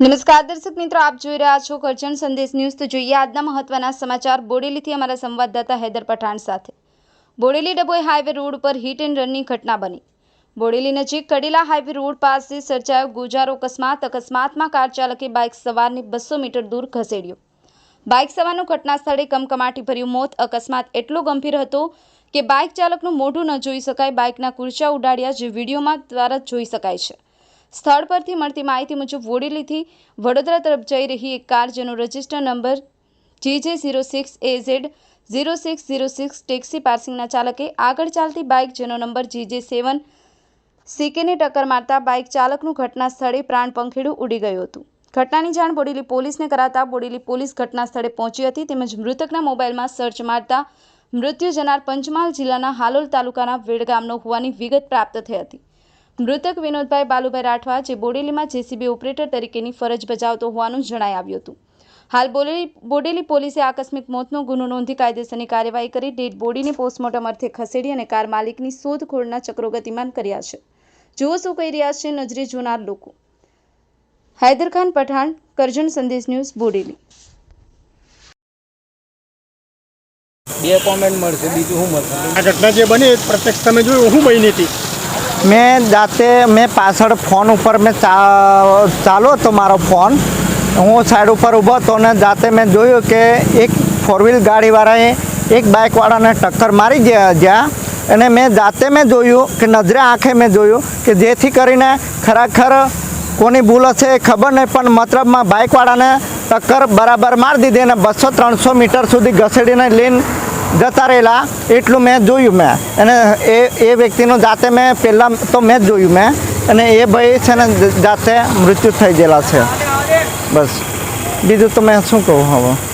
નમસ્કાર, દર્શક મિત્રો, આપ જોઈ રહ્યા છો કરજણ સંદેશ ન્યૂઝ. તો જોઈએ આજના મહત્વના સમાચાર બોડેલીથી અમારા સંવાદદાતા હૈદર પઠાણ સાથે. બોડેલી ડબોઈ હાઈવે રોડ પર હિટ એન્ડ રનની ઘટના બની. બોડેલી નજીક કડીલા હાઈવે રોડ પાસે સર્જાયો ગુજારો અકસ્માત. અકસ્માતમાં કાર ચાલકે બાઇક સવારને બસો મીટર દૂર ખસેડ્યો. બાઇક સવારનું ઘટના સ્થળે કમકમાટી ભર્યું મોત. અકસ્માત એટલો ગંભીર હતો કે બાઇક ચાલકનું મોઢું ન જોઈ શકાય. બાઇકના કુર્ચા ઉડાડ્યા જે વિડીયોમાં દ્વારા જોઈ શકાય છે. સ્થળ પરથી મળતી માહિતી મુજબ વોડેલીથી વડોદરા તરફ જઈ રહી એક કાર જેનો register number GJ zero six A Z zero six zero six taxi પાર્સિંગના ચાલકે આગળ ચાલતી બાઇક જેનો નંબર જીજે સેવન સીકેને ટક્કર મારતા બાઇક ચાલકનું ઘટના સ્થળે પ્રાણ પંખેડું ઉડી ગયું હતું. ઘટનાની જાણ બોડેલી પોલીસને કરાતા બોડેલી પોલીસ ઘટના સ્થળે પહોંચી હતી તેમજ મૃતકના મોબાઈલમાં સર્ચ મારતા મૃત્યુ જનાર પંચમહાલ જિલ્લાના હાલોલ તાલુકાના વેડગામનો હોવાની વિગત પ્રાપ્ત થઈ હતી. મૃતક વિનોદભાઈ બાલુભાઈ રાઠવા જે બોડેલીમાં જેસીબી ઓપરેટર તરીકેની ફરજ બજાવતો હોવાનું જણાઈ આવ્યું હતું. હાલ બોડેલી બોડેલી પોલીસે આકસ્મિક મોતનો ગુનો નોંધી કાયદેસરની કાર્યવાહી કરી ડેડ બોડીને પોસ્ટમોર્ટમ અર્થે ખસેડી અને કાર માલિકની શોધખોળના ચક્રો ગતિમાન કર્યા છે. જુઓ શું કહી રહ્યા છે નજરે જોનાર લોકો. હૈદર ખાન પઠાણ કરજણ સંદેશ ન્યૂઝ બોડેલી. બે કોમેન્ટ મળશે બીજું શું મળશે? આ ઘટના જે બની પ્રત્યક્ષ તમે જોયું હું બની હતી મેં જાતે, મેં પાછળ ફોન ઉપર મેં ચા, ચાલો હતો મારો ફોન. હું સાઈડ ઉપર ઊભો હતો ને જાતે મેં જોયું કે એક ફોર વ્હીલ ગાડીવાળાએ એક બાઇકવાળાને ટક્કર મારી ગયા જ્યાં. અને મેં જાતે મેં જોયું કે નજરે આંખે મેં જોયું કે જેથી કરીને ખરેખર કોની ભૂલ હશે એ ખબર નહીં, પણ મતલબમાં બાઇકવાળાને ટક્કર બરાબર મારી દીધી અને બસો ત્રણસો મીટર સુધી ઘસેડીને લઈને જતા રહેલા, એટલું મેં જોયું મેં. અને એ એ વ્યક્તિનું જાતે મેં પહેલાં તો મેં જ જોયું મેં. અને એ ભાઈ છે ને, જાતે મૃત્યુ થઈ ગયેલા છે. બસ. બીજું તો મેં શું કહું હવે?